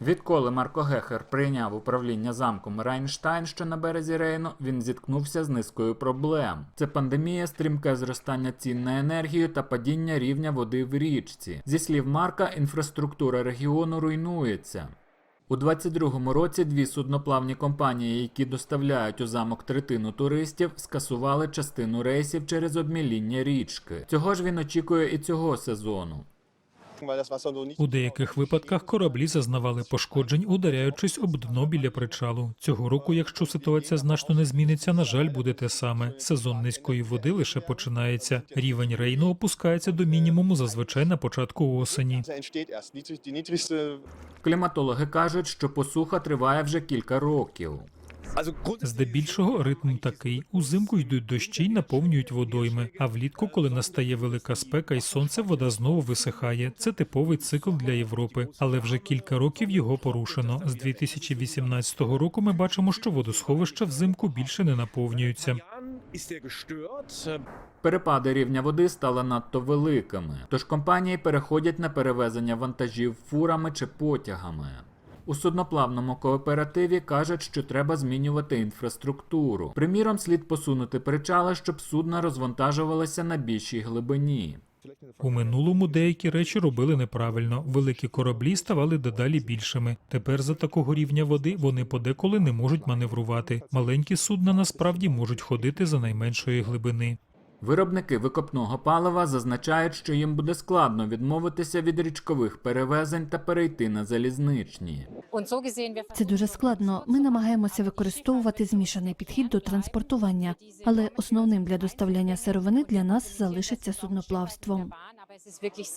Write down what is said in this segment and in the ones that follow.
Відколи Марко Гехер прийняв управління замком Райнштайн, що на березі Рейну, він зіткнувся з низкою проблем. Це пандемія, стрімке зростання цін на енергію та падіння рівня води в річці. Зі слів Марка, інфраструктура регіону руйнується. У 22-му році дві судноплавні компанії, які доставляють у замок третину туристів, скасували частину рейсів через обміління річки. Цього ж він очікує і цього сезону. У деяких випадках кораблі зазнавали пошкоджень, ударяючись об дно біля причалу. Цього року, якщо ситуація значно не зміниться, на жаль, буде те саме. Сезон низької води лише починається. Рівень рейну опускається до мінімуму зазвичай на початку осені. Кліматологи кажуть, що посуха триває вже кілька років. Здебільшого ритм такий: узимку йдуть дощі й наповнюють водойми. А влітку, коли настає велика спека і сонце, вода знову висихає. Це типовий цикл для Європи, але вже кілька років його порушено. З 2018 року ми бачимо, що водосховища взимку більше не наповнюються. Перепади рівня води стали надто великими, тож компанії переходять на перевезення вантажів фурами чи потягами. У судноплавному кооперативі кажуть, що треба змінювати інфраструктуру. Приміром, слід посунути причали, щоб судна розвантажувалися на більшій глибині. У минулому деякі речі робили неправильно. Великі кораблі ставали дедалі більшими. Тепер за такого рівня води вони подеколи не можуть маневрувати. Маленькі судна насправді можуть ходити за найменшої глибини. Виробники викопного палива зазначають, що їм буде складно відмовитися від річкових перевезень та перейти на залізничні. Це дуже складно. Ми намагаємося використовувати змішаний підхід до транспортування, але основним для доставляння сировини для нас залишиться wirklich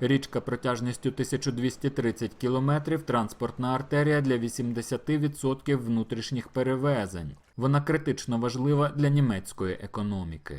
Річка протяжністю 1230 кілометрів транспортна артерія для 80% внутрішніх перевезень. Вона критично важлива для німецької економіки.